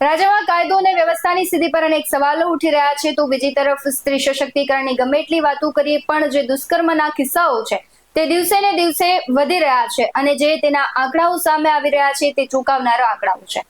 રાજ્યમાં કાયદો અને વ્યવસ્થાની સ્થિતિ પર અનેક સવાલો ઉઠી રહ્યા છે. તો બીજી તરફ સ્ત્રી સશક્તિકરણની ગમે એટલી વાતો કરીએ, પણ જે દુષ્કર્મના કિસ્સાઓ છે, તે દિવસે ને દિવસે વધી રહ્યા છે અને જે તેના આંકડાઓ સામે આવી રહ્યા છે, તે ચોંકાવનારા આંકડાઓ છે.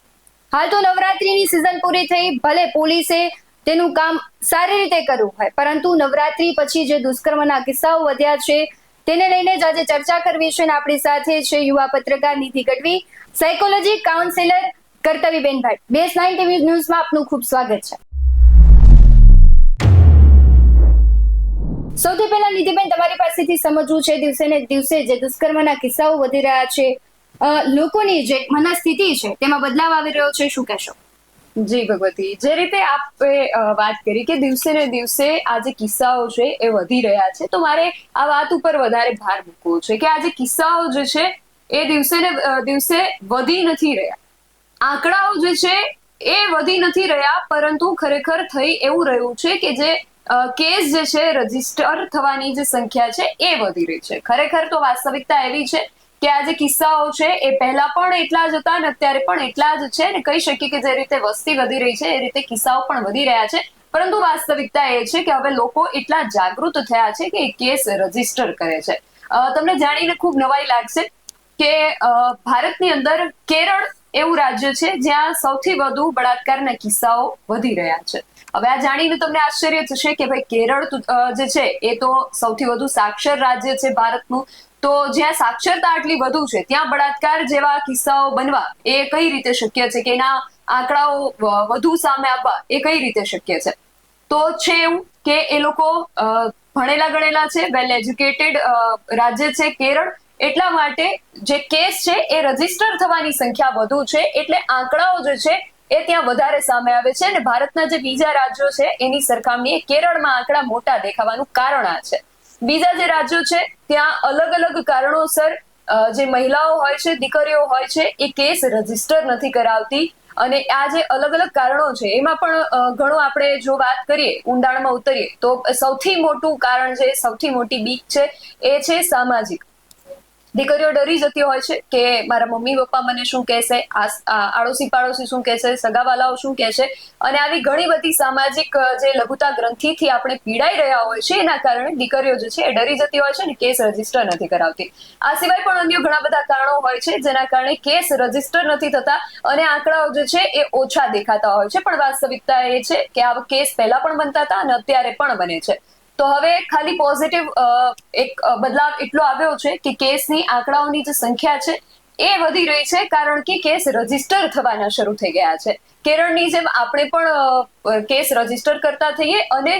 હાલ તો નવરાત્રીની સિઝન પૂરી થઈ, ભલે પોલીસે તેનું કામ સારી રીતે કરવું હોય, પરંતુ નવરાત્રી પછી જે દુષ્કર્મના કિસ્સાઓ વધ્યા છે, તેને લઈને જ આજે ચર્ચા કરવી છે અને આપણી સાથે છે યુવા પત્રકાર નીતિ ગઢવી સાયકોલોજી કાઉન્સિલર કર્તવીબેન ભાઈ બેસ નાઇન ટીવી ન્યૂઝમાં આપનું ખૂબ સ્વાગત છે. સૌથી પહેલા નીતિબેન, તમારી પાસેથી સમજવું છે, દિવસે ને દિવસે જે દુષ્કર્મના કિસ્સાઓ વધી રહ્યા છે લોકોની જે મનસ્થિતિ છે, તેમાં બદલાવ આવી રહ્યો છે, શું કહેશો? જી, ભગવતી. જે રીતે આપે વાત કરી કે દિવસે ને દિવસે આ જે કિસ્સાઓ છે, એ વધી રહ્યા છે, તો મારે આ વાત ઉપર વધારે ભાર મૂકવો છે કે આ જે કિસ્સાઓ જે છે, એ દિવસે ને દિવસે વધી નથી રહ્યા. આંકડાઓ જે છે એ વધી નથી રહ્યા, પરંતુ ખરેખર થઈ એવું રહ્યું છે કે જે કેસ જે છે રજિસ્ટર થવાની જે સંખ્યા છે એ વધી રહી છે. ખરેખર તો વાસ્તવિકતા એવી છે કે આ જે કિસ્સાઓ છે એ પહેલા પણ એટલા જ હતા અને અત્યારે પણ એટલા જ છે ને કહી શકીએ કે જે રીતે વસ્તી વધી રહી છે, એ રીતે કિસ્સાઓ પણ વધી રહ્યા છે. પરંતુ વાસ્તવિકતા એ છે કે હવે લોકો એટલા જાગૃત થયા છે કે કેસ રજિસ્ટર કરે છે. તમને જાણીને ખૂબ નવાઈ લાગશે કે ભારતની અંદર કેરળ એવું રાજ્ય છે જ્યાં સૌથી વધુ બળાત્કારના કિસ્સાઓ વધી રહ્યા છે. હવે આ જાણીને તમને આશ્ચર્ય થશે કે ભાઈ કેરળ જે છે એ તો સૌથી વધુ સાક્ષર રાજ્ય છે ભારતનું. તો જ્યાં સાક્ષરતા આટલી વધુ છે, ત્યાં બળાત્કાર જેવા કિસ્સાઓ બનવા એ કઈ રીતે શક્ય છે કે એના આંકડાઓ વધુ સામે આવવા એ કઈ રીતે શક્ય છે? તો છે એવું કે એ લોકો ભણેલા ગણેલા છે વેલ એજ્યુકેટેડ રાજ્ય છે કેરળ. એટલા માટે જે કેસ છે એ રજિસ્ટર થવાની સંખ્યા વધુ છે, એટલે આંકડાઓ જે છે એ ત્યાં વધારે સામે આવે છે અને ભારતના જે બીજા રાજ્યો છે એની સરખામણીએ કેરળમાં આંકડા મોટા દેખાવાનું કારણ આ છે. બીજા જે રાજ્યો છે, ત્યાં અલગ અલગ કારણોસર જે મહિલાઓ હોય છે, દીકરીઓ હોય છે, એ કેસ રજિસ્ટર નથી કરાવતી અને આ જે અલગ અલગ કારણો છે, એમાં પણ ઘણો આપણે જો વાત કરીએ, ઊંડાણમાં ઉતરીએ, તો સૌથી મોટું કારણ છે સૌથી મોટી બીક છે, એ છે સામાજિક. દીકરીઓ ડરી જતી હોય છે કે મારા મમ્મી પપ્પા મને શું કહેશે આડોશી પાડોશી શું કહેશે, સગાવાલાઓ શું કહેશે? અને આવી ઘણી બધી સામાજિક જે લઘુતા ગ્રંથિથી આપણે પીડાઈ રહ્યા હોય છે, એના કારણે દીકરીઓ જે છે એ ડરી જતી હોય છે અને કેસ રજિસ્ટર નથી કરાવતી. આ સિવાય પણ અન્ય ઘણા બધા કારણો હોય છે, જેના કારણે કેસ રજિસ્ટર નથી થતા અને આંકડાઓ જે છે એ ઓછા દેખાતા હોય છે. પણ વાસ્તવિકતા એ છે કે આ કેસ પહેલા પણ બનતા હતા અને અત્યારે પણ બને છે. તો હવે ખાલી પોઝિટિવ એક બદલાવ એટલો આવ્યો છે કે કેસની આંકડાઓની જે સંખ્યા છે એ વધી રહી છે કારણ કે કેસ રજિસ્ટર થવાના શરૂ થઈ ગયા છે. કેરળની જેમ આપણે પણ કેસ રજિસ્ટર કરતા થઈએ અને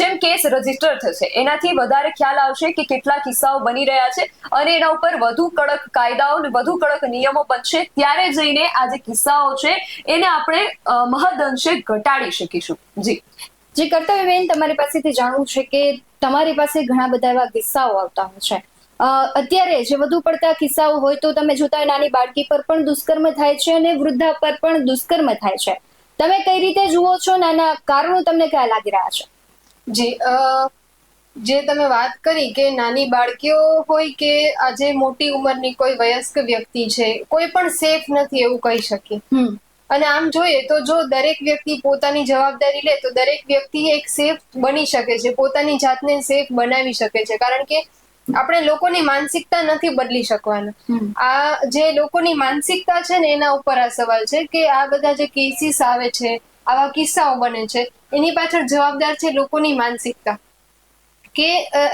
જેમ કેસ રજિસ્ટર થશે એનાથી વધારે ખ્યાલ આવશે કે કેટલા કિસ્સાઓ બની રહ્યા છે અને એના ઉપર વધુ કડક કાયદાઓ અને વધુ કડક નિયમો બનશે ત્યારે જઈને આ જે કિસ્સાઓ છે એને આપણે મહદ અંશે ઘટાડી શકીશું. જી. જે કર્તવ્યબેન તમારી પાસેથી જાણવું છે કે તમારી પાસે ઘણા બધા એવા કિસ્સાઓ આવતા હોય છે. અત્યારે જે વધુ પડતા કિસ્સાઓ હોય તો તમે જોતા હોય નાની બાળકી પર પણ દુષ્કર્મ થાય છે અને વૃદ્ધા પર પણ દુષ્કર્મ થાય છે. તમે કઈ રીતે જુઓ છો? નાના કારણો તમને કયા લાગી રહ્યા છે? જી જે તમે વાત કરી કે નાની બાળકીઓ હોય કે આજે મોટી ઉંમરની કોઈ વયસ્ક વ્યક્તિ છે કોઈ પણ સેફ નથી એવું કહી શકીએ. હમ. અને આમ જોઈએ તો જો દરેક વ્યક્તિ પોતાની જવાબદારી લે તો દરેક વ્યક્તિ એક સેફ બની શકે છે પોતાની જાતને સેફ બનાવી શકે છે. કારણ કે આપણે લોકોની માનસિકતા નથી બદલી શકવાના. આ જે લોકોની માનસિકતા છે ને એના ઉપર આ સવાલ છે કે આ બધા જે કેસીસ આવે છે આવા કિસ્સાઓ બને છે એની પાછળ જવાબદાર છે લોકોની માનસિકતા. કે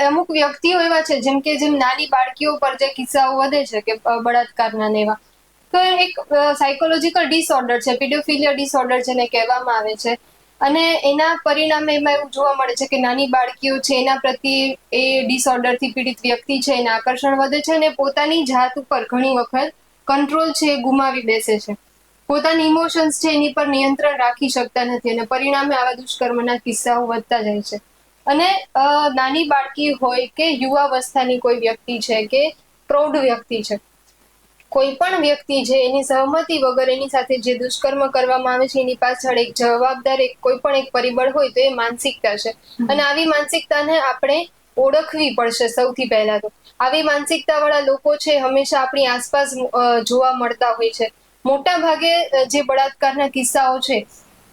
અમુક વ્યક્તિઓ એવા છે જેમ કે જેમ નાની બાળકીઓ પર જે કિસ્સાઓ વધે છે કે બળાત્કારના ને એવા તો એક સાયકોલોજીકલ ડિસઓર્ડર છે પીડોફિલિયા ડિસઓર્ડર જેને કહેવામાં આવે છે. અને એના પરિણામે એમાં એવું જોવા મળે છે કે નાની બાળકીઓ છે, એના પ્રત્યે એ ડિસઓર્ડરથી પીડિત વ્યક્તિ છે, એને આકર્ષણ વધે છે અને પોતાની જાત ઉપર ઘણી વખત કંટ્રોલ છે એ ગુમાવી બેસે છે. પોતાની ઇમોશન્સ છે એની પર નિયંત્રણ રાખી શકતા નથી અને પરિણામે આવા દુષ્કર્મના કિસ્સાઓ વધતા જાય છે. અને નાની બાળકી હોય કે યુવાવસ્થાની કોઈ વ્યક્તિ છે કે પ્રૌઢ વ્યક્તિ છે કોઈ પણ વ્યક્તિ જે એની સહમતિ વગર એની સાથે જે દુષ્કર્મ કરવામાં આવે છે, એની પાછળ એક જવાબદાર, એક કોઈ પણ એક પરિબળ હોય તો એ માનસિકતા છે. અને આવી માનસિકતાને આપણે ઓળખવી પડશે સૌથી પહેલા તો. આવી માનસિકતા વાળા લોકો છે, હંમેશા આપણી આસપાસ જોવા મળતા હોય છે. મોટા ભાગે જે બળાત્કારના કિસ્સાઓ છે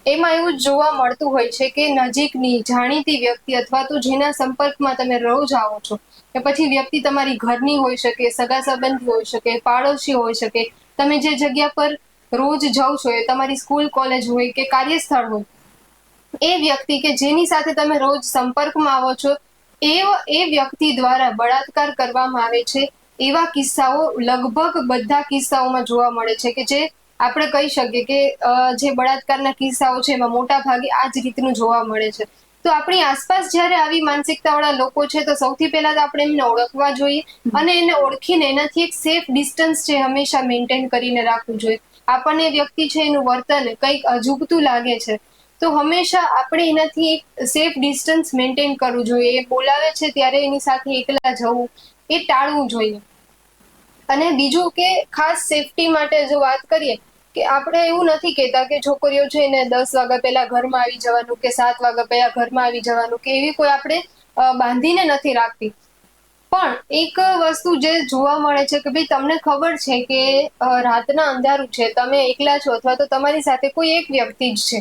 એમાં એવું જોવા મળતું હોય છે કે નજીકની જાણીતી વ્યક્તિ અથવા તો જેના સંપર્કમાં તમે રોજ આવો છો, કે પછી વ્યક્તિ તમારી ઘરની હોઈ શકે સગા સંબંધી હોઈ શકે, પાડોશી હોઈ શકે, તમે જે જગ્યા પર રોજ જાઓ છો, એ તમારી સ્કૂલ, કોલેજ હોય કે કાર્યસ્થળ હોય, એ વ્યક્તિ કે જેની સાથે તમે રોજ સંપર્કમાં આવો છો એ એ વ્યક્તિ દ્વારા બળાત્કાર કરવામાં આવે છે, એવા કિસ્સાઓ લગભગ બધા કિસ્સાઓમાં જોવા મળે છે કે જે આપણે કહી શકીએ કે જે બળાત્કારના કિસ્સાઓ છે એમાં મોટા ભાગે આ જ રીતનું જોવા મળે છે. તો આપણી આસપાસ જ્યારે આવી માનસિકતાવાળા લોકો છે તો સૌથી પહેલા તો આપણે એમને ઓળખવા જોઈએ અને એને ઓળખીને એનાથી એક સેફ ડિસ્ટન્સ છે હંમેશા મેન્ટેન કરીને રાખવું જોઈએ. આપણને વ્યક્તિ છે એનું વર્તન કંઈક અજુગતું લાગે છે. તો હંમેશા આપણે એનાથી એક સેફ ડિસ્ટન્સ મેન્ટેન કરવું જોઈએ. એ બોલાવે છે ત્યારે એની સાથે એકલા જવું, એ ટાળવું જોઈએ. અને બીજું કે ખાસ સેફટી માટે જો વાત કરીએ કે આપણે એવું નથી કહેતા કે છોકરીઓ છે એને દસ વાગ્યા પહેલા ઘરમાં આવી જવાનું કે સાત વાગ્યા પહેલા ઘરમાં આવી જવાનું કે એવી કોઈ આપણે બાંધીને નથી રાખતી. પણ એક વસ્તુ જે જોવા મળે છે કે ભાઈ તમને ખબર છે કે રાતના અંધારું છે, તમે એકલા છો અથવા તો તમારી સાથે કોઈ એક વ્યક્તિ જ છે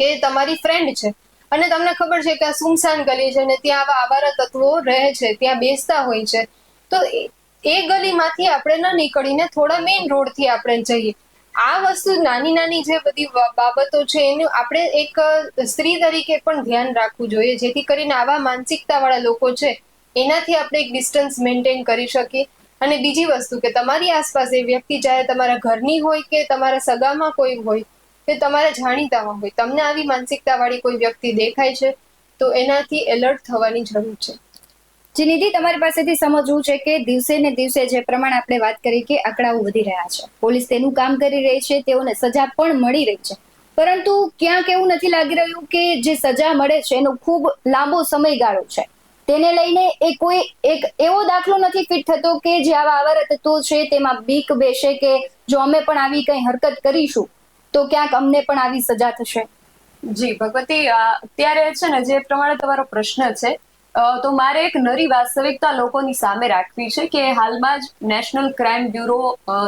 કે તમારી ફ્રેન્ડ છે. અને તમને ખબર છે કે આ સુમસાન ગલી છે અને ત્યાં આવા આવારા તત્વો રહે છે, ત્યાં બેસતા હોય છે. તો એ ગલીમાંથી આપણે ન નીકળીને થોડા મેઇન રોડથી આપણે જઈએ. આ વસ્તુ નાની નાની જે બધી બાબતો છે, એનું આપણે એક સ્ત્રી તરીકે પણ ધ્યાન રાખવું જોઈએ. જેથી કરીને આવા માનસિકતાવાળા લોકો છે, એનાથી આપણે એક ડિસ્ટન્સ મેન્ટેન કરી શકીએ. અને બીજી વસ્તુ કે તમારી આસપાસ એ વ્યક્તિ જ્યારે તમારા ઘરની હોય કે તમારા સગામાં કોઈ હોય, કે તમારા જાણીતામાં હોય, તમને આવી માનસિકતાવાળી કોઈ વ્યક્તિ દેખાય છે, તો એનાથી એલર્ટ થવાની જરૂર છે. જે નિધિ, તમારી પાસેથી સમજવું છે કે દિવસે ને દિવસે જે પ્રમાણે આપણે વાત કરી કે આંકડાઓ વધી રહ્યા છે. પોલીસ તેનું કામ કરી રહી છે, તેઓને સજા પણ મળી રહી છે. પરંતુ ક્યાંક એવું નથી લાગી રહ્યું કે જે સજા મળે છે, એનો ખૂબ લાંબો સમયગાળો છે. તેને લઈને એ કોઈ એક એવો દાખલો નથી ફિટ થતો કે જે આવા આવા તત્વો છે, તેમાં બીક બેસે કે જો અમે પણ આવી કઈ હરકત કરીશું, તો ક્યાંક અમને પણ આવી સજા થશે. જી, ભગવતી અત્યારે છે ને જે પ્રમાણે તમારો પ્રશ્ન છે તો મારે એક નરી વાસ્તવિકતા લોકોની સામે રાખવી છે કે હાલમાં જ નેશનલ ક્રાઇમ બ્યુરો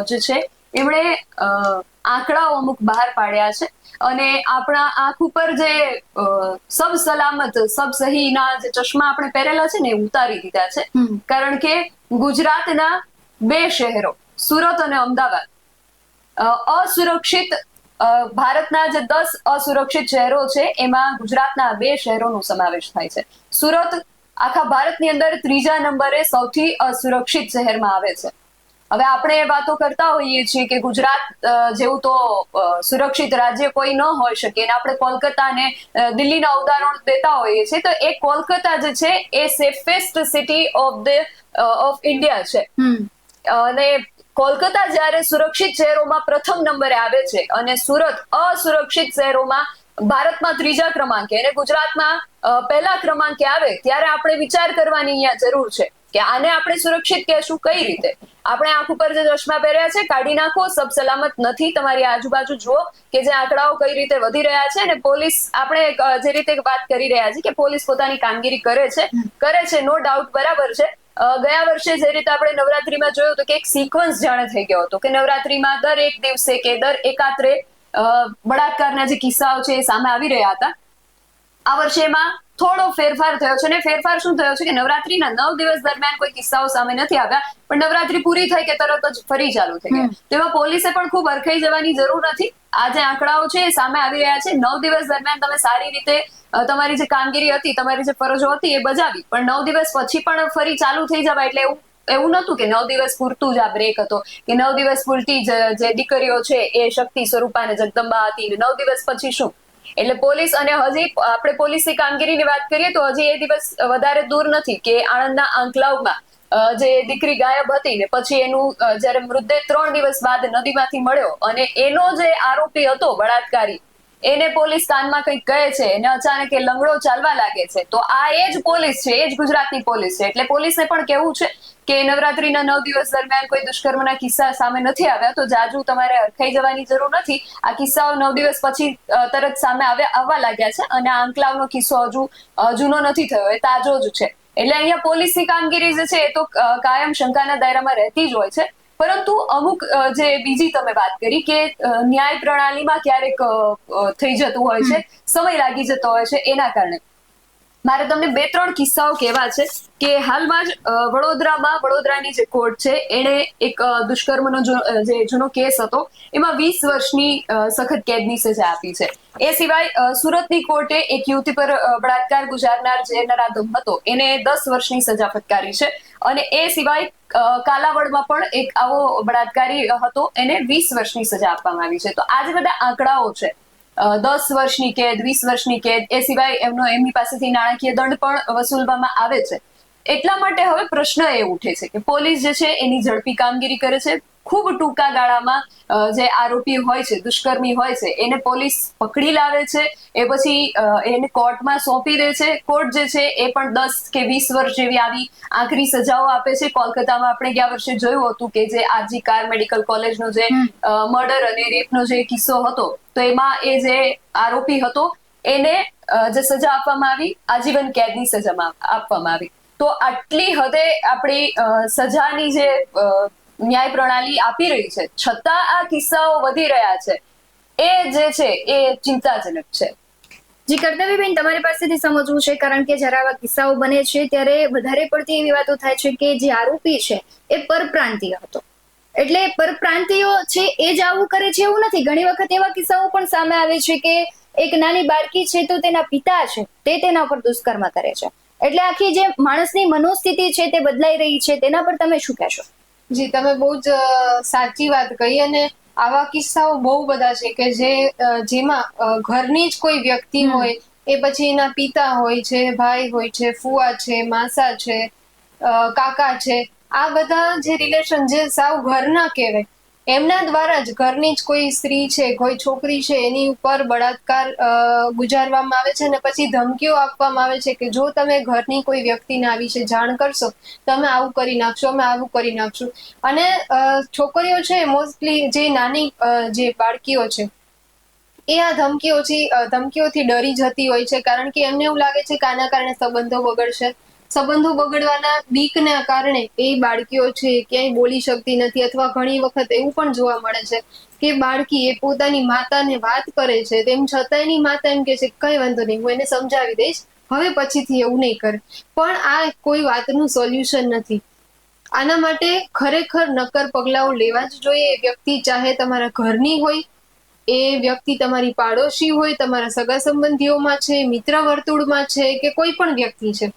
જે છે એમણે આંકડાઓ અમુક બહાર પાડ્યા છે અને આપણા આંખ ઉપર જે સબ સલામત સબ સહીના જે ચશ્મા આપણે પહેરેલા છે ને એ ઉતારી દીધા છે. કારણ કે ગુજરાતના બે શહેરો સુરત અને અમદાવાદ અ, અસુરક્ષિત ભારતના જે દસ અસુરક્ષિત શહેરો છે એમાં ગુજરાતના બે શહેરોનો સમાવેશ થાય છે. સુરત આખા ભારતની અંદર ત્રીજા નંબરે સૌથી અસુરક્ષિત શહેરમાં આવે છે. હવે આપણે વાતો કરતા હોઈએ છીએ કે ગુજરાત જેવું તો સુરક્ષિત રાજ્ય કોઈ ન હોઈ શકે અને આપણે કોલકાતા અને દિલ્હીના ઉદાહરણ દેતા હોઈએ છીએ તો એ કોલકાતા જે છે એ safest city of the of India છે. અને કોલકાતા જ્યારે સુરક્ષિત શહેરોમાં પ્રથમ નંબરે આવે છે અને સુરત અસુરક્ષિત શહેરોમાં ભારતમાં ત્રીજા ક્રમાંકે અને ગુજરાતમાં પહેલા ક્રમાંકે આવે ત્યારે આપણે વિચાર કરવાની અહીંયા જરૂર છે કે આને આપણે સુરક્ષિત કહેશું કઈ રીતે? આપણે આંખ ઉપર જે ચશ્મા પહેર્યા છે, કાઢી નાખો સબ સલામત નથી. તમારી આજુબાજુ જુઓ કે જે આંકડાઓ કઈ રીતે વધી રહ્યા છે અને પોલીસ, આપણે જે રીતે વાત કરી રહ્યા છીએ કે પોલીસ પોતાની કામગીરી કરે છે કરે છે, નો ડાઉટ બરાબર છે. ગયા વર્ષે જે રીતે આપણે નવરાત્રીમાં જોયું હતું કે એક સિક્વન્સ જાણે થઈ ગયો હતો કે નવરાત્રીમાં દર એક દિવસે કે દર એકાત્રે બળાત્કારના જે કિસ્સાઓ છે એ સામે આવી રહ્યા હતા. આ વર્ષે એમાં થોડો ફેરફાર થયો છે અને ફેરફાર શું થયો છે કે નવરાત્રીના નવ દિવસ દરમિયાન કોઈ કિસ્સાઓ સામે નથી આવ્યા પણ નવરાત્રી પૂરી થઈ કે તરત જ ફરી ચાલુ થઈ ગયા. તેમાં પોલીસે પણ ખૂબ અરખાઈ જવાની જરૂર નથી. આ જે આંકડાઓ છે એ સામે આવી રહ્યા છે. નવ દિવસ દરમિયાન તમે સારી રીતે તમારી જે કામગીરી હતી તમારી જે ફરજો હતી એ બજાવી પણ નવ દિવસ પછી પણ ફરી ચાલુ થઈ જવા એટલે એવું એવું નતું કે નવ દિવસ પૂરતું જ આ બ્રેક હતો. કે નવ દિવસ પૂરતી જ દીકરીઓ છે એ શક્તિ સ્વરૂપા અને જગદંબા હતી નવ દિવસ પછી શું? એટલે પોલીસ અને હજી આપણે પોલીસની કામગીરીની વાત કરીએ તો હજી એ દિવસ વધારે દૂર નથી કે આણંદના આંકલાવમાં જે દીકરી ગાયબ હતી ને પછી એનું જ્યારે મૃતદેહ ત્રણ દિવસ બાદ નદીમાંથી મળ્યો અને એનો જે આરોપી હતો બળાત્કારી એને પોલીસ કાનમાં કંઈક કહે છે, એને અચાનક એ લંગડો ચાલવા લાગે છે. તો આ એ જ પોલીસ છે, એ જ ગુજરાતની પોલીસ છે. એટલે પોલીસને પણ કેવું છે કે નવરાત્રીના નવ દિવસ દરમિયાન કોઈ દુષ્કર્મના કિસ્સા સામે નથી આવ્યા, તો જાજુ તમારે અરખાઈ જવાની જરૂર નથી. આ કિસ્સાઓ નવ દિવસ પછી તરત સામે આવ્યા, આવવા લાગ્યા છે અને આ આંકલાવનો કિસ્સો હજુ જૂનો નથી થયો, એ તાજો જ છે. એટલે અહીંયા પોલીસની કામગીરી જે છે, એ તો કાયમ શંકાના દાયરામાં રહેતી જ હોય છે. પરંતુ અમુક જે બીજી તમે વાત કરી કે ન્યાય પ્રણાલીમાં ક્યારેક થઈ જતું હોય છે સમય લાગી જતો હોય છે એના કારણે. મારે તમને બે, ત્રણ કિસ્સાઓ કહેવા છે કે હાલમાં જ વડોદરામાં, વડોદરાની જે કોર્ટ છે, એણે એક દુષ્કર્મનો જે જૂનો કેસ હતો, એમાં વીસ વર્ષની સખત કેદની સજા આપી છે. એ સિવાય સુરતની કોર્ટે એક યુવતી પર બળાત્કાર ગુજારનાર જે નરાધમ હતો, એને દસ વર્ષની સજા ફટકારી છે. અને એ સિવાય કાલાવડમાં પણ એક આવો બળાત્કારી હતો, એને વીસ વર્ષની સજા આપવામાં આવી છે. તો આ જે બધા આંકડાઓ છે દસ વર્ષની કેદ, વીસ વર્ષની કેદ, એ સિવાય એમનો, એમની પાસેથી નાણાકીય દંડ પણ વસૂલવામાં આવે છે. એટલા માટે હવે પ્રશ્ન એ ઉઠે છે કે પોલીસ જે છે એની ઝડપી કામગીરી કરે છે. ખૂબ ટૂંકા ગાળામાં જે આરોપી હોય છે દુષ્કર્મી હોય છે એને પોલીસ પકડી લાવે છે એ પછી એને કોર્ટમાં સોંપી દે છે. કોર્ટ જે છે એ પણ દસ કે વીસ વર્ષ જેવી આવી આકરી સજાઓ આપે છે. કોલકાતામાં આપણે ગયા વર્ષે જોયું હતું કે જે આરજી કાર મેડિકલ કોલેજનો જે મર્ડર અને રેપનો જે કિસ્સો હતો તો એમાં એ જે આરોપી હતો એને જે સજા આપવામાં આવી આજીવન કેદની સજામાં આપવામાં આવી. તો આટલી હદે આપણી સજાની જે ન્યાય પ્રણાલી આપી રહી છે. છતાં આ કિસ્સાઓ વધી રહ્યા છે. એ જે છે એ ચિંતાજનક છે. જી, કર્તવ્યબેન, તમારી પાસેથી સમજવું છે, કારણ કે જ્યારે આવા કિસ્સાઓ બને છે, ત્યારે વધારે પડતી એવી વાતો થાય છે કે જે આરોપી છે એ પરપ્રાંતીય હતો. એટલે પરપ્રાંતિયો છે એ જ આવું કરે છે એવું નથી. ઘણી વખત એવા કિસ્સાઓ પણ સામે આવે છે કે એક નાની બાળકી છે તો તેના પિતા છે, તે તેના પર દુષ્કર્મ કરે છે. એટલે આખી જે માણસની મનોસ્થિતિ છે તે બદલાઈ રહી છે, તેના પર તમે શું કહેશો? જી તમે બહુ જ સાચી વાત કહી અને આવા કિસ્સાઓ બહુ બધા છે કે જે જેમાં ઘરની જ કોઈ વ્યક્તિ હોય એ પછી એના પિતા હોય છે ભાઈ હોય છે ફુવા છે માસા છે કાકા છે આ બધા જે રિલેશન જે સાવ ઘરના કહેવાય એમના દ્વારા જ ઘરની જ કોઈ સ્ત્રી છે, કોઈ છોકરી છે, એની ઉપર બળાત્કાર ગુજારવામાં આવે છે અને પછી ધમકીઓ આપવામાં આવે છે કે જો તમે ઘરની કોઈ વ્યક્તિને આ વિશે જાણ કરશો, તમે આવું કરી નાખશો, અમે આવું કરી નાખશું. અને છોકરીઓ છે, મોસ્ટલી જે નાની જે બાળકીઓ છે, એ આ ધમકીઓથી ધમકીઓથી ડરી જતી હોય છે કારણ કે એમને એવું લાગે છે કે આના કારણે સંબંધો બગડશે. સંબંધો બગડવાના બીકના કારણે એ બાળકીઓ છે ક્યાંય બોલી શકતી નથી અથવા ઘણી વખત એવું પણ જોવા મળે છે કે બાળકી એ પોતાની માતાને વાત કરે છે તેમ છતાં એની માતા એમ કે છે, કઈ વાંધો નહીં, હું એને સમજાવી દઈશ, હવે પછીથી એવું નહીં કરે. પણ આ કોઈ વાતનું સોલ્યુશન નથી. આના માટે ખરેખર નક્કર પગલાઓ લેવા જ જોઈએ. એ વ્યક્તિ ચાહે તમારા ઘરની હોય, એ વ્યક્તિ તમારી પાડોશી હોય, તમારા સગા સંબંધીઓમાં છે, મિત્ર વર્તુળમાં છે કે કોઈ પણ વ્યક્તિ છે.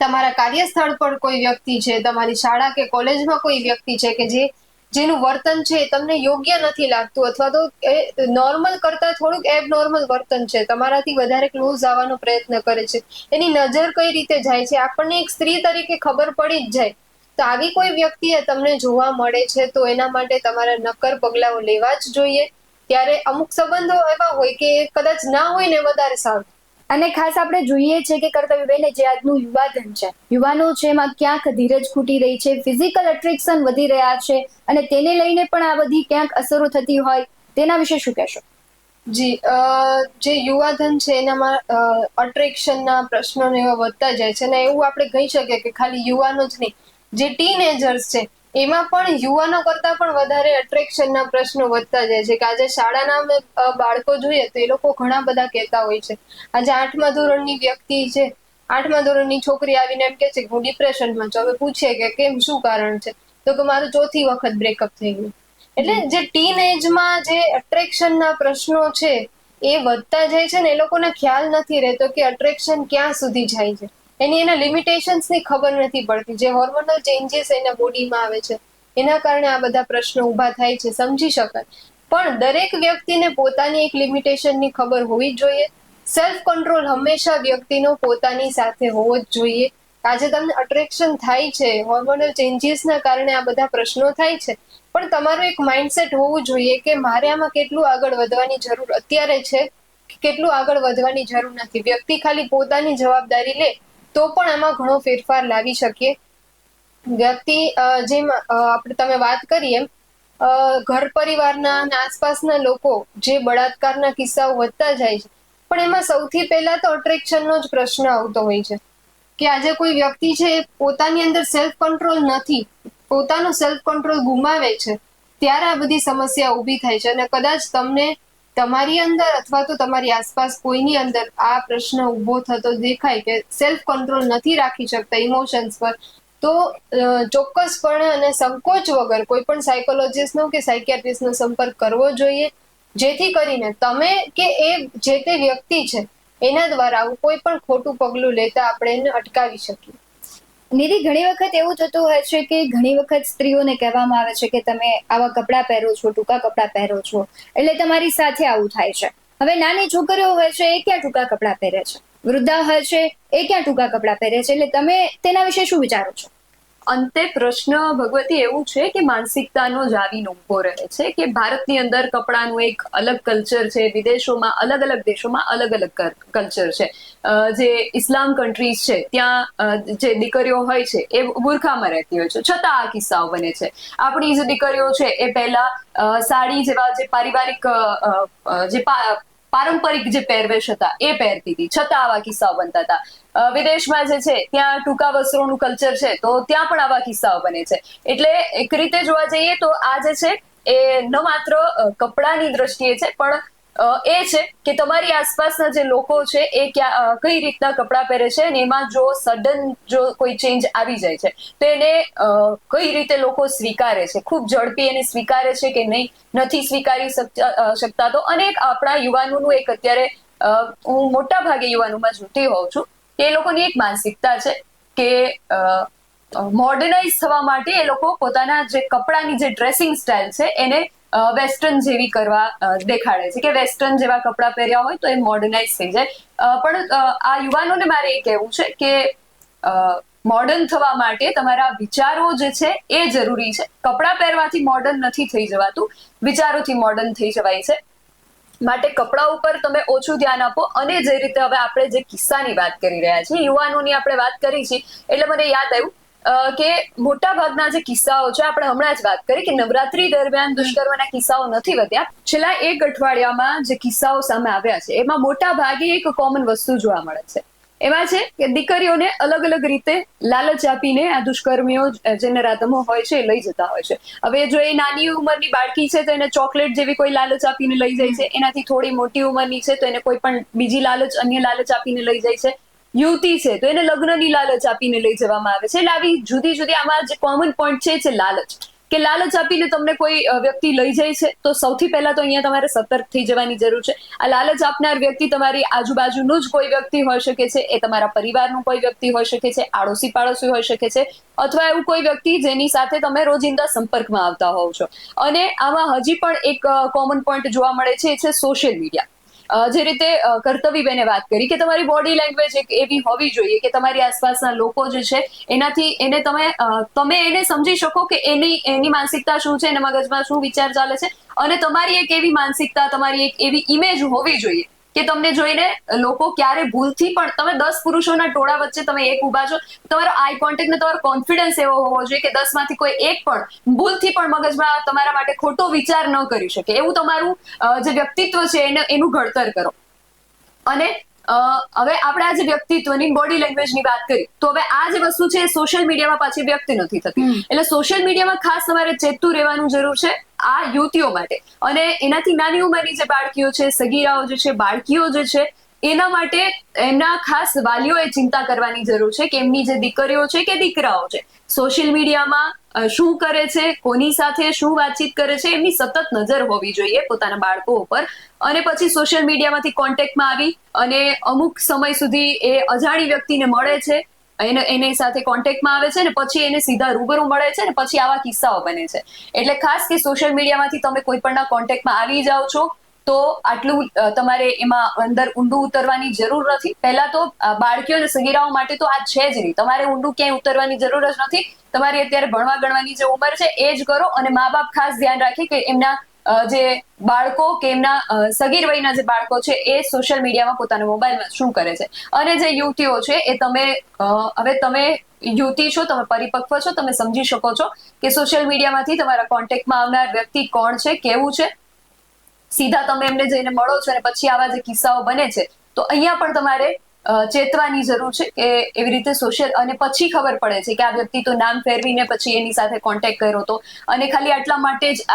તમારા કાર્યસ્થળ પર કોઈ વ્યક્તિ છે, તમારી શાળા કે કોલેજમાં કોઈ વ્યક્તિ છે કે જે, જેનું વર્તન છે તમને યોગ્ય નથી લાગતું અથવા તો એ નોર્મલ કરતા થોડુંક એબનોર્મલ વર્તન છે, તમારાથી વધારે ક્લોઝ આવવાનો પ્રયત્ન કરે છે. એની નજર કઈ રીતે જાય છે, આપણને એક સ્ત્રી તરીકે ખબર પડી જ જાય. તો આવી કોઈ વ્યક્તિએ તમને જોવા મળે છે તો એના માટે તમારે નક્કર પગલાઓ લેવા જ જોઈએ. ત્યારે અમુક સંબંધો એવા હોય કે કદાચ ના હોય ને વધારે સારું. અને ખાસ આપણે જોઈએ છે કે કર્તવ્યબેન જે આજનું યુવાધન છે, યુવાનો છે એમાં ક્યાંક ધીરજ ખૂટી રહી છે ફિઝિકલ અટ્રેક્શન વધી રહ્યા છે અને તેને લઈને પણ આ બધી ક્યાંક અસરો થતી હોય, તેના વિશે શું કહેશો? જી જે યુવાધન છે એનામાં અટ્રેક્શનના પ્રશ્નો એવા વધતા જાય છે અને એવું આપણે કહી શકીએ કે ખાલી યુવાનો જ નહીં, જે ટીનેજર્સ છે એમાં પણ યુવાનો કરતા પણ વધારે અટ્રેક્શનના પ્રશ્નો વધતા જાય છે. કે આજે શાળાના બાળકો જોઈએ તો એ લોકો ઘણા બધા કહેતા હોય છે. આજે આઠમા ધોરણની વ્યક્તિ છે આઠમા ધોરણની છોકરી આવીને એમ કે છે કે હું ડિપ્રેશનમાં છું. હવે પૂછીએ કે કેમ શું કારણ છે? તો કે મારું ચોથી વખત બ્રેકઅપ થઈ ગયું. એટલે જે ટીન એજમાં જે અટ્રેક્શનના પ્રશ્નો છે એ વધતા જાય છે ને એ લોકોને ખ્યાલ નથી રહેતો કે અટ્રેક્શન ક્યાં સુધી જાય છે. એની એના લિમિટેશન્સની ખબર નથી પડતી. જે હોર્મોનલ ચેન્જીસ એના બોડીમાં આવે છે, એના કારણે આ બધા પ્રશ્નો ઊભા થાય છે, સમજી શકાય. પણ દરેક વ્યક્તિને પોતાની એક લિમિટેશનની ખબર હોવી જ જોઈએ. સેલ્ફ કંટ્રોલ હંમેશા વ્યક્તિનો પોતાની સાથે હોવો જ જોઈએ. આજે તમને અટ્રેક્શન થાય છે હોર્મોનલ ચેન્જીસના કારણે આ બધા પ્રશ્નો થાય છે. પણ તમારું એક માઇન્ડસેટ હોવું જોઈએ કે મારે આમાં કેટલું આગળ વધવાની જરૂર અત્યારે છે કેટલું આગળ વધવાની જરૂર નથી. વ્યક્તિ ખાલી પોતાની જવાબદારી લે તો પણ આમાં ઘણો ફેરફાર લાવી શકીએ. વ્યક્તિ જેમ આપણે તમે વાત કરી એમ ઘર પરિવારના અને આસપાસના લોકો જે બળાત્કારના કિસ્સાઓ વધતા જાય છે, પણ એમાં સૌથી પહેલા તો અટ્રેક્શનનો જ પ્રશ્ન આવતો હોય છે. કે આજે કોઈ વ્યક્તિ છે એ પોતાની અંદર સેલ્ફ કંટ્રોલ નથી, પોતાનું સેલ્ફ કંટ્રોલ ગુમાવે છે, ત્યારે આ બધી સમસ્યા ઊભી થાય છે અને કદાચ તમને તમારી અંદર અથવા તો તમારી આસપાસ કોઈની અંદર આ પ્રશ્ન ઊભો થતો દેખાય કે સેલ્ફ કંટ્રોલ નથી રાખી શકતા ઇમોશન્સ પર, તો ચોક્કસપણે અને સંકોચ વગર કોઈ પણ સાયકોલોજીસ્ટનો કે સાયકિયાટ્રિસ્ટનો સંપર્ક કરવો જોઈએ. જેથી કરીને તમે કે એ જે તે વ્યક્તિ છે, એના દ્વારા કોઈ પણ ખોટું પગલું લેતા આપણે એને અટકાવી શકીએ. નિધિ, ઘણી વખત એવું થતું હોય છે કે ઘણી વખત સ્ત્રીઓને કહેવામાં આવે છે કે તમે આવા કપડાં પહેરો છો, ટૂંકા કપડાં પહેરો છો, એટલે તમારી સાથે આવું થાય છે. હવે નાની છોકરીઓ હોય છે, એ ક્યાં ટૂંકા કપડાં પહેરે છે? વૃદ્ધા હોય છે, એ ક્યાં ટૂંકા કપડાં પહેરે છે? એટલે તમે તેના વિશે શું વિચારો છો? અંતે પ્રશ્ન ભગવતી એવું છે કે માનસિકતાનો જ આવીને ઊભો રહે છે કે ભારતની અંદર કપડાનું એક અલગ કલ્ચર છે, વિદેશોમાં અલગ અલગ દેશોમાં અલગ અલગ કલ્ચર છે. જે ઇસ્લામ કન્ટ્રીઝ છે, ત્યાં જે દીકરીઓ હોય છે, એ બુરખામાં રહેતી હોય છે. છતાં આ કિસ્સાઓ બને છે. આપણી જે દીકરીઓ છે, એ પહેલા સાડી જેવા જે પારિવારિક જે પારંપરિક જે પહેરવેશ હતા, એ પહેરતી હતી. છતાં આવા કિસ્સાઓ બનતા હતા. વિદેશમાં જે છે, ત્યાં ટૂંકા વસ્ત્રોનું કલ્ચર છે, તો ત્યાં પણ આવા કિસ્સાઓ બને છે. એટલે એક રીતે જોવા જઈએ તો આ જે છે, એ ન માત્ર કપડાની દ્રષ્ટિએ છે, પણ એ છે કે તમારી આસપાસના જે લોકો છે, એ ક્યાં કઈ રીતના કપડાં પહેરે છે અને એમાં જો સડન જો કોઈ ચેન્જ આવી જાય છે, તો એને કઈ રીતે લોકો સ્વીકારે છે? ખૂબ ઝડપી એને સ્વીકારે છે કે નહીં? નથી સ્વીકારી શકતા તો અનેક આપણા યુવાનોનું એક અત્યારે હું મોટા ભાગે યુવાનોમાં જોતી હોઉં છું કે એ લોકોની એક માનસિકતા છે કે મોડર્નાઇઝ થવા માટે એ લોકો પોતાના જે કપડાની જે ડ્રેસિંગ સ્ટાઇલ છે એને વેસ્ટર્ન જેવી કરવા દેખાડે છે. કે વેસ્ટર્ન જેવા કપડાં પહેર્યા હોય તો એ મોડર્નાઇઝ થઈ જાય. પણ આ યુવાનોને મારે એ કહેવું છે કે મોડર્ન થવા માટે તમારા વિચારો જે છે એ જરૂરી છે. કપડાં પહેરવાથી મોડર્ન નથી થઈ જવાતું. વિચારોથી મોડર્ન થઈ જવાય છે. માટે કપડા ઉપર તમે ઓછું ધ્યાન આપો અને જે રીતે હવે આપણે જે કિસ્સાની વાત કરી રહ્યા છીએ, યુવાનોની આપણે વાત કરી છે, એટલે મને યાદ આવ્યું કે મોટા ભાગના જે કિસ્સાઓ છે, આપણે હમણાં જ વાત કરી કે નવરાત્રી દરમિયાન દુષ્કર્મના કિસ્સાઓ નથી વધ્યા. છેલ્લા એક અઠવાડિયામાં જે કિસ્સાઓ સામે આવ્યા છે, એમાં મોટા ભાગે એક કોમન વસ્તુ જોવા મળે છે. એમાં છે કે દીકરીઓને અલગ અલગ રીતે લાલચ આપીને આ દુષ્કર્મીઓ જે જેને રાધમો હોય છે એ લઈ જતા હોય છે. હવે જો એ નાની ઉંમરની બાળકી છે, તો એને ચોકલેટ જેવી કોઈ લાલચ આપીને લઈ જાય છે. એનાથી થોડી મોટી ઉંમરની છે, તો એને કોઈ પણ બીજી લાલચ, અન્ય લાલચ આપીને લઈ જાય છે. યુવતી છે, તો એને લગ્નની લાલચ આપીને લઈ જવામાં આવે છે. એટલે આવી જુદી જુદી આમાં જે કોમન પોઈન્ટ છે છે લાલચ. કે લાલચ આપીને તમને કોઈ વ્યક્તિ લઈ જાય છે, તો સૌથી પહેલા તો અહીંયા તમારે સતર્ક થઈ જવાની જરૂર છે. આ લાલચ આપનાર વ્યક્તિ તમારી આજુબાજુનું જ કોઈ વ્યક્તિ હોઈ શકે છે, એ તમારા પરિવારનું કોઈ વ્યક્તિ હોઈ શકે છે આડોશી પાડોશી હોઈ શકે છે, અથવા એવું કોઈ વ્યક્તિ જેની સાથે તમે રોજિંદા સંપર્કમાં આવતા હોવ છો. અને આમાં હજી પણ એક કોમન પોઈન્ટ જોવા મળે છે, એ છે સોશિયલ મીડિયા જે રીતે કર્તવીબેને વાત કરી કે તમારી બોડી લેંગ્વેજ એક એવી હોવી જોઈએ કે તમારી આસપાસના લોકો જે છે, એનાથી એને તમે તમે એને સમજી શકો કે એની એની માનસિકતા શું છે, એના મગજમાં શું વિચાર ચાલે છે અને તમારી એક એવી માનસિકતા, તમારી એક એવી ઇમેજ હોવી જોઈએ. કે તમને જોઈને લોકો ક્યારે ભૂલથી પણ તમે દસ પુરુષોના ટોળા વચ્ચે તમે એક ઊભા છો. તમારો આઈ કોન્ટેક્ટ ને તમારો કોન્ફિડન્સ એવો હોવો જોઈએ કે દસમાંથી કોઈ એક પણ ભૂલથી પણ મગજમાં તમારા માટે ખોટો વિચાર ન કરી શકે. એવું તમારું જે વ્યક્તિત્વ છે એને, એનું ઘડતર કરો. અને હવે આપણે આજે વ્યક્તિત્વની બોડી લેંગ્વેજની વાત કરી. તો હવે આ જે વસ્તુ છે એ સોશિયલ મીડિયામાં પાછી વ્યક્ત નથી થતી. એટલે સોશિયલ મીડિયામાં ખાસ તમારે ચેતતું રહેવાનું જરૂર છે આ યુવતીઓ માટે. અને એનાથી નાની ઉંમરની જે બાળકીઓ છે સગીરાઓ જે છે બાળકીઓ જે છે એના માટે એમના ખાસ વાલીઓએ ચિંતા કરવાની જરૂર છે કે એમની જે દીકરીઓ છે કે દીકરાઓ છે. સોશિયલ મીડિયામાં શું કરે છે, કોની સાથે શું વાતચીત કરે છે, એમની સતત નજર હોવી જોઈએ પોતાના બાળકો ઉપર. અને પછી સોશિયલ મીડિયામાંથી કોન્ટેક્ટમાં આવી અને અમુક સમય સુધી એ અજાણી વ્યક્તિને મળે છે. એને, એની સાથે કોન્ટેક્ટમાં આવે છે ને પછી એને સીધા રૂબરૂ મળે છે ને પછી આવા કિસ્સાઓ બને છે. એટલે ખાસ કે સોશિયલ મીડિયામાંથી તમે કોઈ પણના કોન્ટેક્ટમાં આવી જાઓ છો તો આટલું તમારે એમાં અંદર ઊંડું ઉતરવાની જરૂર નથી. પહેલા તો બાળકીઓ અને સગીરાઓ માટે તો આ છે જ નહીં. તમારે ઊંડું ક્યાંય ઉતરવાની જરૂર જ નથી. તમારી અત્યારે ભણવા ગણવાની જે ઉંમર છે, એ જ કરો અને મા બાપ ખાસ ધ્યાન રાખે કે એમના જે બાળકો કે એમના સગીર વયના જે બાળકો છે, એ સોશિયલ મીડિયામાં પોતાના મોબાઈલમાં શું કરે છે. અને જે યુવતીઓ છે, એ તમે હવે તમે યુવતી છો, તમે પરિપક્વ છો, તમે સમજી શકો છો કે સોશિયલ મીડિયામાંથી તમારા કોન્ટેક્ટમાં આવનાર વ્યક્તિ કોણ છે, કેવું છે સીધા તમે એમને જઈને મળો છો અને પછી આવા જે કિસ્સાઓ બને છે, તો અહીંયા પણ તમારે ચેતવાની જરૂર છે કે એવી રીતે સોશિયલ અને પછી ખબર પડે છે કે આ વ્યક્તિ તો નામ ફેરવીને પછી એની સાથે કોન્ટેક્ટ કર્યો હતો અને ખાલી આટલા માટે જ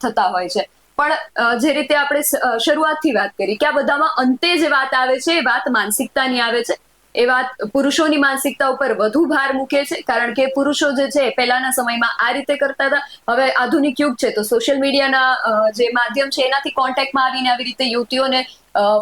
થતા હોય છે. પણ જે રીતે આપણે શરૂઆતથી વાત કરી કે આ બધામાં અંતે જે વાત આવે છે એ વાત માનસિકતાની આવે છે એ વાત પુરુષોની માનસિકતા ઉપર વધુ ભાર મૂકે છે, કારણ કે પુરુષો જે છે પહેલાના સમયમાં આ રીતે કરતા હતા. હવે આધુનિક યુગ છે, તો સોશિયલ મીડિયાના જે માધ્યમ છે, એનાથી કોન્ટેક્ટમાં આવીને આવી રીતે યુવતીઓને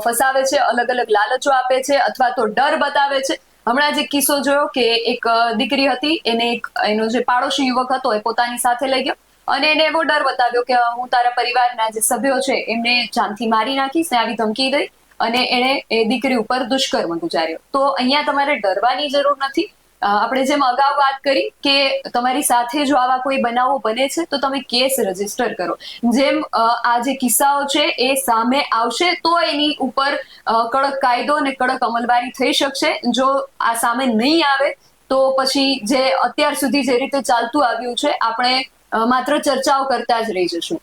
ફસાવે છે, અલગ અલગ લાલચો આપે છે, અથવા તો ડર બતાવે છે. હમણાં જ કિસ્સો જોયો કે એક દીકરી હતી, એને એક, એનો જે પાડોશી યુવક હતો એ પોતાની સાથે લઈ ગયો. અને એને એવો ડર બતાવ્યો કે હું તારા પરિવારના જે સભ્યો છે, એમને જાનથી મારી નાખીશ ને આવી ધમકી દઈ. અને એણે એ દીકરી ઉપર દુષ્કર્મ ગુજાર્યો. તો અહીંયા તમારે ડરવાની જરૂર નથી. આપણે જેમ અગાઉ વાત કરી કે તમારી સાથે જો આવા કોઈ બનાવો બને છે, તો તમે કેસ રજિસ્ટર કરો. જેમ આ જે કિસ્સાઓ છે એ સામે આવશે, તો એની ઉપર કડક કાયદો અને કડક અમલવારી થઈ શકશે. જો આ સામે નહીં આવે, તો પછી જે અત્યાર સુધી જે રીતે ચાલતું આવ્યું છે, આપણે માત્ર ચર્ચાઓ કરતા જ રહી જશું.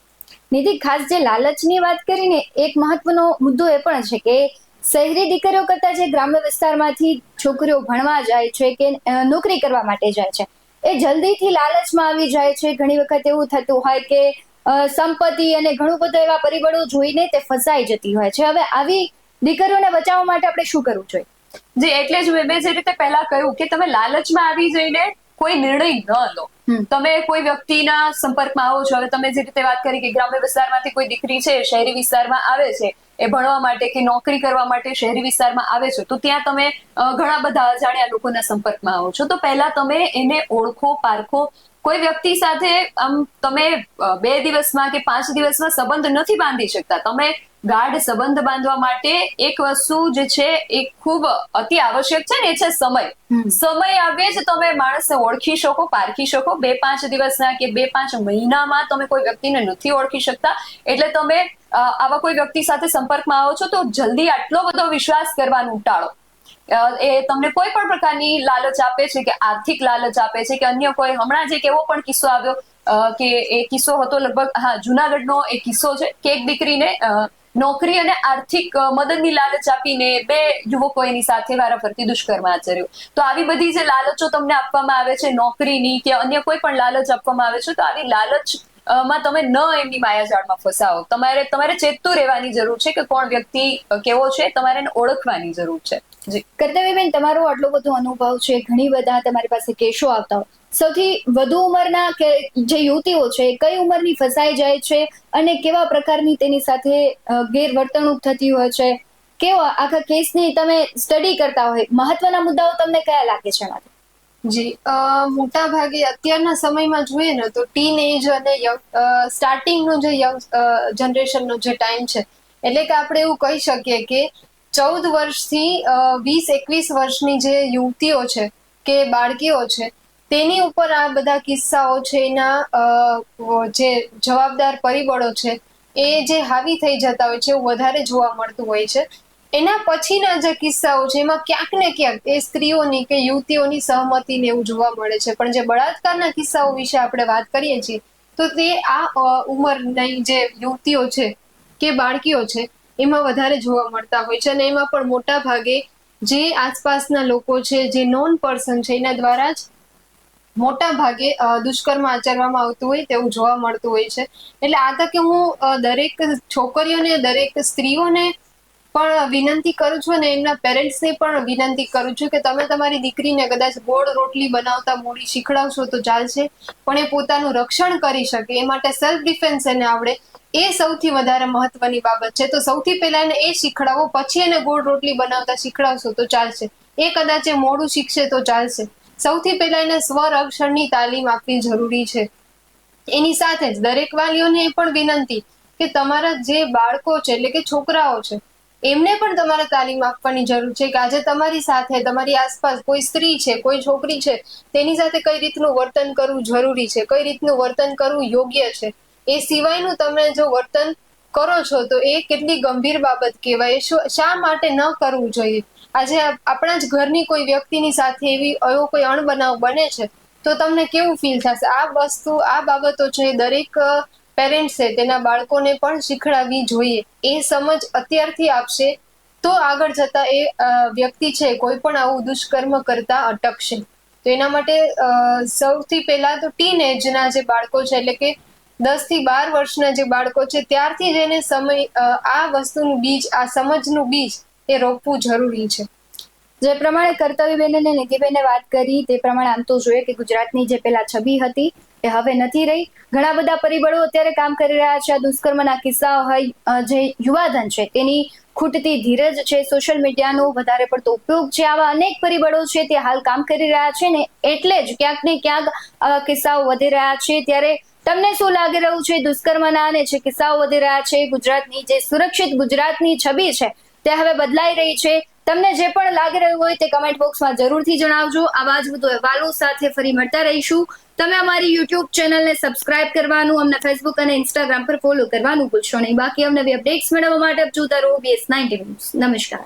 નિધિ, ખાસ જે લાલચની વાત કરીને, એક મહત્વનો મુદ્દો એ પણ છે કે શહેરી દીકરીઓ કરતા જે ગ્રામ્ય વિસ્તારમાંથી છોકરીઓ ભણવા જાય છે કે નોકરી કરવા માટે જાય છે, એ જલ્દીથી લાલચમાં આવી જાય છે. ઘણી વખત એવું થતું હોય કે સંપત્તિ અને ઘણું બધું એવા પરિબળો જોઈને તે ફસાઈ જતી હોય છે. હવે આવી દીકરીઓને બચાવવા માટે આપણે શું કરવું જોઈએ? જે, એટલે જ મેં જે રીતે પહેલા કહ્યું કે તમે લાલચમાં આવી જઈને કોઈ નિર્ણય ન લો. તમે કોઈ વ્યક્તિના સંપર્કમાં આવો છો હવે તમે જે રીતે વાત કરી કે ગ્રામ્ય વિસ્તારમાંથી કોઈ દીકરી છે શહેરી વિસ્તારમાં આવે છે એ ભણવા માટે કે નોકરી કરવા માટે શહેરી વિસ્તારમાં આવે છે તો ત્યાં તમે ઘણા બધા અજાણ્યા લોકોના સંપર્કમાં આવો છો. તો પહેલા તમે એને ઓળખો પારખો. કોઈ વ્યક્તિ સાથે આમ તમે બે દિવસમાં કે પાંચ દિવસમાં સંબંધ નથી બાંધી શકતા. તમે ગાઢ સંબંધ બાંધવા માટે એક વસ્તુ જે છે એ ખૂબ અતિ આવશ્યક છે ને એ છે સમય. સમય આવે જ તમે માણસને ઓળખી શકો પારખી શકો. બે પાંચ દિવસના કે બે પાંચ મહિનામાં તમે કોઈ વ્યક્તિને નથી ઓળખી શકતા. એટલે તમે આવા કોઈ વ્યક્તિ સાથે સંપર્કમાં આવો છો તો જલ્દી આટલો બધો વિશ્વાસ કરવાનું ટાળો. એ તમને કોઈ પણ પ્રકારની લાલચ આપે છે કે આર્થિક લાલચ આપે છે કે અન્ય કોઈ હમણાં જ એક એવો પણ કિસ્સો આવ્યો કે એ કિસ્સો હતો લગભગ હા જુનાગઢનો એક કિસ્સો છે કે એક દીકરીને નોકરી અને આર્થિક મદદની લાલચ આપીને બે યુવકો એની સાથે વારાફરતી દુષ્કર્મ આચર્યું. તો આવી બધી જે લાલચો તમને આપવામાં આવે છે નોકરીની કે અન્ય કોઈ પણ લાલચ આપવામાં આવે છે, તો આવી લાલચમાં તમે ન એમની માયાજાળમાં ફસાવો. તમારે તમારે ચેતતું રહેવાની જરૂર છે કે કોણ વ્યક્તિ કેવો છે, તમારે એને ઓળખવાની જરૂર છે. કર્તવ્યબેન, તમારો આટલો બધો અનુભવ છે, ઘણી બધા તમારી પાસે કેસો આવતા હોય. સૌથી વધુ ઉંમરના કે જે યુવતીઓ છે કઈ ઉંમરની ફસાઈ જાય છે અને કેવા પ્રકારની તેની સાથે ગેરવર્તણૂક થતી હોય છે? કેવા આખા કેસની તમે સ્ટડી કરતા હોય? મહત્વના મુદ્દાઓ તમને કયા લાગે છે મારે જી મોટા ભાગે અત્યારના સમયમાં જોઈએ ને તો ટીન એજ અને સ્ટાર્ટિંગનો જે યંગ જનરેશનનો જે ટાઈમ છે, એટલે કે આપણે એવું કહી શકીએ કે ચૌદ વર્ષથી વીસ, એકવીસ વર્ષની જે યુવતીઓ છે, કે બાળકીઓ છે તેની ઉપર આ બધા કિસ્સાઓ છે, એના જે જવાબદાર પરિબળો છે, એ જે હાવી થઈ જતા હોય છે, એવું વધારે જોવા મળતું હોય છે. એના પછીના જે કિસ્સાઓ છે, એમાં ક્યાંક ને ક્યાંક એ સ્ત્રીઓની કે યુવતીઓની સહમતીને એવું જોવા મળે છે. પણ જે બળાત્કારના કિસ્સાઓ વિશે આપણે વાત કરીએ છીએ, તો તે આ ઉંમરની જે યુવતીઓ છે કે બાળકીઓ છે, એમાં વધારે જોવા મળતા હોય છે. અને એમાં પણ મોટા ભાગે જે આસપાસના લોકો છે, જે નોન પર્સન છે, એના દ્વારા જ મોટા ભાગે દુષ્કર્મ આચરવામાં આવતું હોય તેવું જોવા મળતું હોય છે. એટલે આ તકે હું દરેક છોકરીઓને, દરેક સ્ત્રીઓને પણ વિનંતી કરું છું અને એમના પેરેન્ટ્સને પણ વિનંતી કરું છું કે તમે તમારી દીકરીને કદાચ ગોળ રોટલી બનાવતા, મોડી શીખડાવશો તો ચાલશે, પણ એ પોતાનું રક્ષણ કરી શકે, એ માટે સેલ્ફ ડિફેન્સ એને આવડે. એ સૌથી વધારે મહત્વની બાબત છે. તો સૌથી પહેલા એને એ શીખડાવો, પછી એને ગોળ રોટલી બનાવતા શીખડાવશો તો ચાલશે. એ કદાચ એ મોડું શીખશે તો ચાલશે. સૌથી પહેલા એને સ્વરક્ષણની તાલીમ આપવી જરૂરી છે. એની સાથે જ દરેક વાલીઓને એ પણ વિનંતી કે તમારા જે બાળકો છે, એટલે કે છોકરાઓ છે, એમને પણ તમારે તાલીમ આપવાની જરૂર છે કે આજે તમારી સાથે, તમારી આસપાસ કોઈ સ્ત્રી છે, કોઈ છોકરી છે, તેની સાથે કઈ રીતનું વર્તન કરવું જરૂરી છે, કઈ રીતનું વર્તન કરવું યોગ્ય છે, એ સિવાયનું તમે જો વર્તન કરો છો તો એ કેટલી ગંભીર બાબત કહેવાય શા માટે ન કરવું જોઈએ? આજે આપણા જ ઘરની કોઈ વ્યક્તિની સાથે એવી, એવો કોઈ અણબનાવ બને છે, તો તમને કેવું ફીલ થશે? આ વસ્તુ, આ બાબતો છે દરેક પેરેન્ટ્સે તેના બાળકોને પણ શીખડાવવી જોઈએ. એ સમજ અત્યારથી આપશે. તો આગળ જતા એ વ્યક્તિ છે, કોઈ પણ આવું દુષ્કર્મ કરતા અટકશે. તો એના માટે સૌથી પહેલા તો ટીન એજના જે બાળકો છે, એટલે કે દસથી બાર વર્ષના જે બાળકો છે, ત્યારથી જ એને સમય આ વસ્તુનું બીજ, આ સમજનું બીજ એ રોપવું જરૂરી છે. જે પ્રમાણે કર્તવ્યબેન અને નિધિબેને વાત કરી, તે પ્રમાણે આમ તો જોઈએ કે ગુજરાતની જે પેલા છબી હતી, એ હવે નથી રહી. ઘણા બધા પરિબળો અત્યારે કામ કરી રહ્યા છે. આ દુષ્કર્મના કિસ્સાઓ હોય જે યુવાધન છે, તેની ખૂટતી ધીરજ છે. સોશિયલ મીડિયાનો વધારે પડતો ઉપયોગ છે. આવા અનેક પરિબળો છે, તે હાલ કામ કરી રહ્યા છે ને એટલે જ ક્યાંક ને ક્યાંક આવા કિસ્સાઓ વધી રહ્યા છે. ત્યારે તમને શું લાગી રહ્યું છે? દુષ્કર્મના અને જે કિસ્સાઓ વધી રહ્યા છે, ગુજરાતની જે સુરક્ષિત ગુજરાતની છબી છે તે હવે બદલાઈ રહી છે. તમને જે પણ લાગી રહ્યું હોય તે કમેન્ટ બોક્સમાં જરૂરથી જણાવજો. આવા જ વધુ અહેવાલો સાથે ફરી મળતા રહીશું. તમે અમારી યુટ્યુબ ચેનલને સબસ્ક્રાઇબ કરવાનું, અમને ફેસબુક અને ઇન્સ્ટાગ્રામ પર ફોલો કરવાનું ભૂલશો નહીં. બાકી અમને અપડેટ્સ મેળવવા માટે જોતા રહો બીએસ નાઇન્ટી નમસ્કાર.